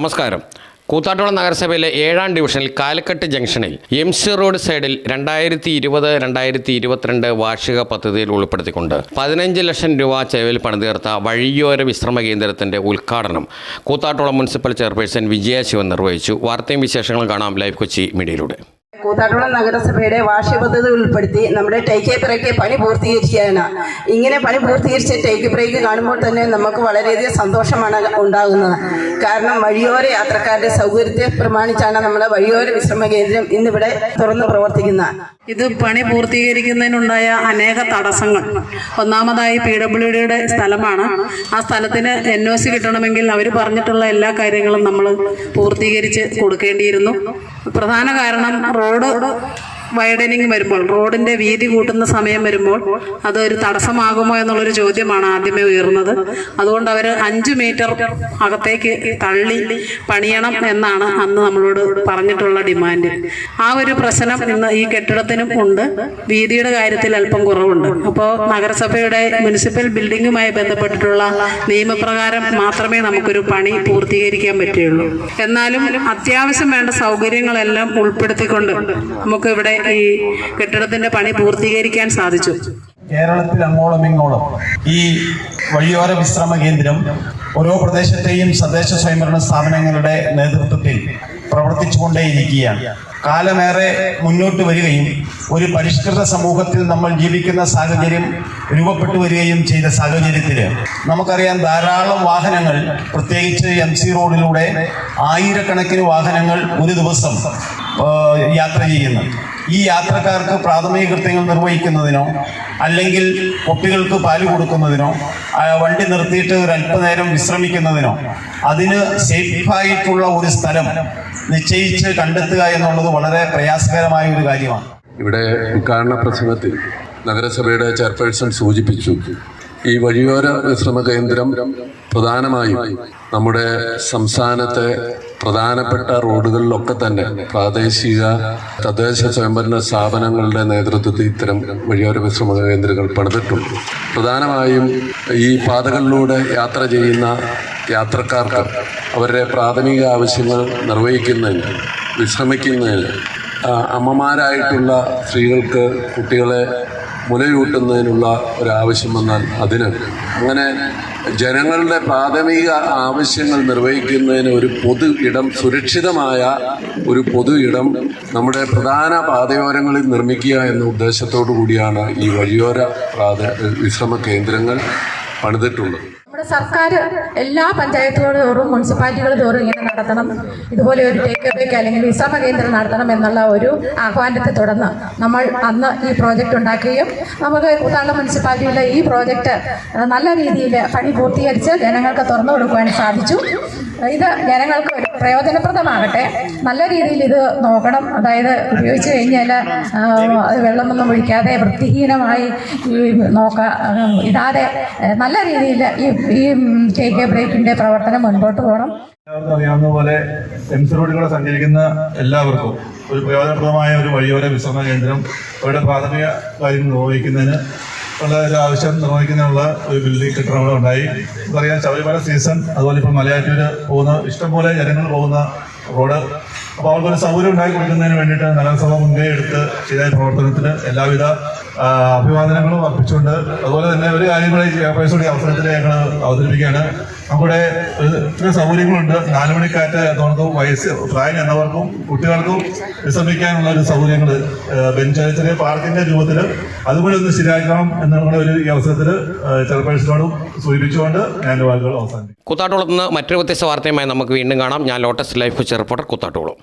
നമസ്കാരം. കൂത്താട്ടുള നഗരസഭയിലെ ഏഴാം ഡിവിഷനിൽ കാലക്കെട്ട് ജംഗ്ഷനിൽ എം സി റോഡ് സൈഡിൽ രണ്ടായിരത്തി ഇരുപത് രണ്ടായിരത്തി ഇരുപത്തിരണ്ട് വാർഷിക പദ്ധതിയിൽ ഉൾപ്പെടുത്തിക്കൊണ്ട് പതിനഞ്ച് ലക്ഷം രൂപ ചെലവിൽ പണിതീർത്ത വഴിയോര വിശ്രമ കേന്ദ്രത്തിന്റെ ഉദ്ഘാടനം കൂത്താട്ടുള മുനിസിപ്പൽ ചെയർപേഴ്സൺ വിജയ ശിവൻ നിർവഹിച്ചു. വാർത്തയും വിശേഷങ്ങളും കാണാം ലൈവ് കൊച്ചി മീഡിയയിലൂടെ. കൂത്താട്ടുകുളം നഗരസഭയുടെ വാർഷിക പദ്ധതി ഉൾപ്പെടുത്തി നമ്മുടെ ടേക്ക് ബ്രേക്ക് പണി പൂർത്തീകരിക്കുകയാണ്. ഇങ്ങനെ പണി പൂർത്തീകരിച്ച ടേക്ക് ബ്രേക്ക് കാണുമ്പോൾ തന്നെ നമുക്ക് വളരെയധികം സന്തോഷമാണ് ഉണ്ടാകുന്നത്. കാരണം വഴിയോര യാത്രക്കാരുടെ സൗകര്യത്തെ പ്രമാണിച്ചാണ് നമ്മുടെ വഴിയോര വിശ്രമ കേന്ദ്രം ഇന്നിവിടെ തുറന്ന് പ്രവർത്തിക്കുന്നത്. ഇത് പണി പൂർത്തീകരിക്കുന്നതിനുണ്ടായ അനേക തടസ്സങ്ങൾ. ഒന്നാമതായി പി ഡബ്ല്യു ഡിയുടെ സ്ഥലമാണ്. ആ സ്ഥലത്തിന് എൻ ഒ സി കിട്ടണമെങ്കിൽ അവർ പറഞ്ഞിട്ടുള്ള എല്ലാ കാര്യങ്ങളും നമ്മൾ പൂർത്തീകരിച്ച് കൊടുക്കേണ്ടിയിരുന്നു. പ്രധാന കാരണം റോഡ് ഒരുപാട് വൈഡനിങ് വരുമ്പോൾ റോഡിന്റെ വീതി കൂട്ടുന്ന സമയം വരുമ്പോൾ അതൊരു തടസ്സമാകുമോ എന്നുള്ളൊരു ചോദ്യമാണ് ആദ്യമേ ഉയർന്നത്. അതുകൊണ്ട് അവർ അഞ്ച് മീറ്റർ അകത്തേക്ക് തള്ളി പണിയണം എന്നാണ് അന്ന് നമ്മളോട് പറഞ്ഞിട്ടുള്ള ഡിമാൻഡ്. ആ ഒരു പ്രശ്നം ഇന്ന് ഈ കെട്ടിടത്തിനും ഉണ്ട്. വീതിയുടെ കാര്യത്തിൽ അല്പം കുറവുണ്ട്. അപ്പോൾ നഗരസഭയുടെ മുനിസിപ്പൽ ബിൽഡിങ്ങുമായി ബന്ധപ്പെട്ടിട്ടുള്ള നിയമപ്രകാരം മാത്രമേ നമുക്കൊരു പണി പൂർത്തീകരിക്കാൻ പറ്റുകയുള്ളൂ. എന്നാലും അത്യാവശ്യം വേണ്ട സൗകര്യങ്ങളെല്ലാം ഉൾപ്പെടുത്തിക്കൊണ്ട് നമുക്ക് ഇവിടെ ഈ കെട്ടിടത്തിന്റെ പണി പൂർത്തീകരിക്കാൻ സാധിച്ചു. കേരളത്തിൽ അങ്ങോളം ഇങ്ങോളം ഈ വഴിയോര വിശ്രമ കേന്ദ്രം ഓരോ പ്രദേശത്തെയും തദ്ദേശ സ്വയംഭരണ സ്ഥാപനങ്ങളുടെ നേതൃത്വത്തിൽ പ്രവർത്തിച്ചുകൊണ്ടേയിരിക്കുകയാണ്. കാലമേറെ മുന്നോട്ട് വരികയും ഒരു പരിഷ്കൃത സമൂഹത്തിൽ നമ്മൾ ജീവിക്കുന്ന സാഹചര്യം രൂപപ്പെട്ടു വരികയും ചെയ്ത സാഹചര്യത്തിൽ നമുക്കറിയാം ധാരാളം വാഹനങ്ങൾ പ്രത്യേകിച്ച് എം സി റോഡിലൂടെ ആയിരക്കണക്കിന് വാഹനങ്ങൾ ഒരു ദിവസം യാത്ര ചെയ്യുന്നു. ഈ യാത്രക്കാർക്ക് പ്രാഥമിക കൃത്യങ്ങൾ നിർവഹിക്കുന്നതിനോ അല്ലെങ്കിൽ കുട്ടികൾക്ക് പാൽ കൊടുക്കുന്നതിനോ വണ്ടി നിർത്തിയിട്ട് ഒരു അല്പനേരം വിശ്രമിക്കുന്നതിനോ അതിന് സേഫായിട്ടുള്ള ഒരു സ്ഥലം നിശ്ചയിച്ച് കണ്ടെത്തുക എന്നുള്ളത് വളരെ പ്രയാസകരമായ ഒരു കാര്യമാണ്. ഇവിടെ ഉദ്ഘാടന പ്രസംഗത്തിൽ നഗരസഭയുടെ ചെയർപേഴ്സൺ സൂചിപ്പിച്ചു ഈ വഴിയോര വിശ്രമ കേന്ദ്രം പ്രധാനമായും നമ്മുടെ സംസ്ഥാനത്തെ പ്രധാനപ്പെട്ട റോഡുകളിലൊക്കെ തന്നെ പ്രാദേശിക തദ്ദേശ സ്വയംഭരണ സ്ഥാപനങ്ങളുടെ നേതൃത്വത്തിൽ ഇത്തരം വഴിയോര വിശ്രമ കേന്ദ്രങ്ങൾ പണിതിട്ടുണ്ട്. പ്രധാനമായും ഈ പാതകളിലൂടെ യാത്ര ചെയ്യുന്ന യാത്രക്കാർക്ക് അവരുടെ പ്രാഥമിക ആവശ്യങ്ങൾ നിർവഹിക്കുന്നതിന് വിശ്രമിക്കുന്നതിന് അമ്മമാരായിട്ടുള്ള സ്ത്രീകൾക്ക് കുട്ടികളെ മുലയൂട്ടുന്നതിനുള്ള ഒരാവശ്യം വന്നാൽ അതിന് അങ്ങനെ ജനങ്ങളുടെ പ്രാഥമിക ആവശ്യങ്ങൾ നിർവഹിക്കുന്നതിന് ഒരു പൊതു ഇടം സുരക്ഷിതമായ ഒരു പൊതു ഇടം നമ്മുടെ പ്രധാന പാതയോരങ്ങളിൽ നിർമ്മിക്കുക എന്ന ഉദ്ദേശത്തോടു കൂടിയാണ് ഈ വഴിയോര പ്രാഥ വിശ്രമ കേന്ദ്രങ്ങൾ പണിതിട്ടുള്ളത്. നമ്മുടെ സർക്കാർ എല്ലാ പഞ്ചായത്തുകൾ തോറും മുനിസിപ്പാലിറ്റികൾ തോറും ഇങ്ങനെ നടത്തണം. ഇതുപോലെ ഒരു ടേക്ക് അവേക്ക് അല്ലെങ്കിൽ വിശ്രമ കേന്ദ്രം നടത്തണം എന്നുള്ള ഒരു ആഹ്വാനത്തെ തുടർന്ന് നമ്മൾ അന്ന് ഈ പ്രോജക്റ്റ് ഉണ്ടാക്കുകയും നമുക്ക് കൂത്താളം മുനിസിപ്പാലിറ്റിയിലെ ഈ പ്രോജക്റ്റ് നല്ല രീതിയിൽ പണി പൂർത്തീകരിച്ച് ജനങ്ങൾക്ക് തുറന്നു കൊടുക്കുവാൻ സാധിച്ചു. ഇത് ജനങ്ങൾക്ക് ഒരു പ്രയോജനപ്രദമാകട്ടെ. നല്ല രീതിയിൽ ഇത് നോക്കണം. അതായത് ഉപയോഗിച്ച് കഴിഞ്ഞാൽ അത് വെള്ളമൊന്നും ഒഴിക്കാതെ വൃത്തിഹീനമായി ഈ നോക്ക ഇടാതെ നല്ല രീതിയിൽ ഈ ഈ കെ കെ ബ്രേക്കിന്റെ പ്രവർത്തനം മുൻപോട്ട് പോകണം അറിയാവുന്ന പോലെ എം സി റോഡിലൂടെ സഞ്ചരിക്കുന്ന എല്ലാവർക്കും ഒരു പ്രയോജനപ്രദമായ ഒരു വഴിയോര വിശ്രമ കേന്ദ്രം അവരുടെ പ്രാഥമിക കാര്യങ്ങൾ നിർവഹിക്കുന്നതിന് ഉള്ള ഒരു ആവശ്യം നിർവഹിക്കുന്നതിനുള്ള ഒരു ബിൽഡിംഗ് കെട്ടിടം അവിടെ ഉണ്ടായി. നമുക്കറിയാം ശബരിമല സീസൺ അതുപോലെ ഇപ്പോൾ മലയാറ്റൂര് പോകുന്ന ഇഷ്ടംപോലെ ജനങ്ങൾ പോകുന്ന റോഡ്. അപ്പോൾ അവർക്കൊരു സൗകര്യം ഉണ്ടാക്കി കൊടുക്കുന്നതിന് വേണ്ടിയിട്ട് നഗരസഭ മുൻകൈ എടുത്ത് ചെയ്ത പ്രവർത്തനത്തിന് എല്ലാവിധ അഭിവാദനങ്ങളും അർപ്പിച്ചുകൊണ്ട് അതുപോലെ തന്നെ ഒരു കാര്യം കൂടെ ഈ ചെയർപേഴ്സണുടെ അവസരത്തിൽ ഞങ്ങൾ അവതരിപ്പിക്കുകയാണ്. നമ്മുടെ ഇത്ര സൗകര്യങ്ങളുണ്ട്. നാലുമണിക്കാറ്റ് എന്നവർക്കും വയസ്സ് പ്രായം എന്നവർക്കും കുട്ടികൾക്കും വിശ്രമിക്കാനുള്ള ഒരു സൗകര്യങ്ങൾ ബെഞ്ച് ചെറിയ പാർക്കിന്റെ രൂപത്തിൽ അതുപോലെ ഒന്ന് ശരിയാക്കണം എന്നുള്ള ഒരു അവസരത്തിൽ ചെയർപേഴ്സണോടും സൂചിപ്പിച്ചുകൊണ്ട് ഞാൻ വാക്കുകൾ അവസാനിപ്പിക്കും കൂത്താട്ടോളത്തുനിന്ന് മറ്റൊരു വ്യത്യസ്ത വാർത്തയുമായി നമുക്ക് വീണ്ടും കാണാം. ഞാൻ Lotus Life Kochi റിപ്പോർട്ടർ കൂത്താട്ടോളം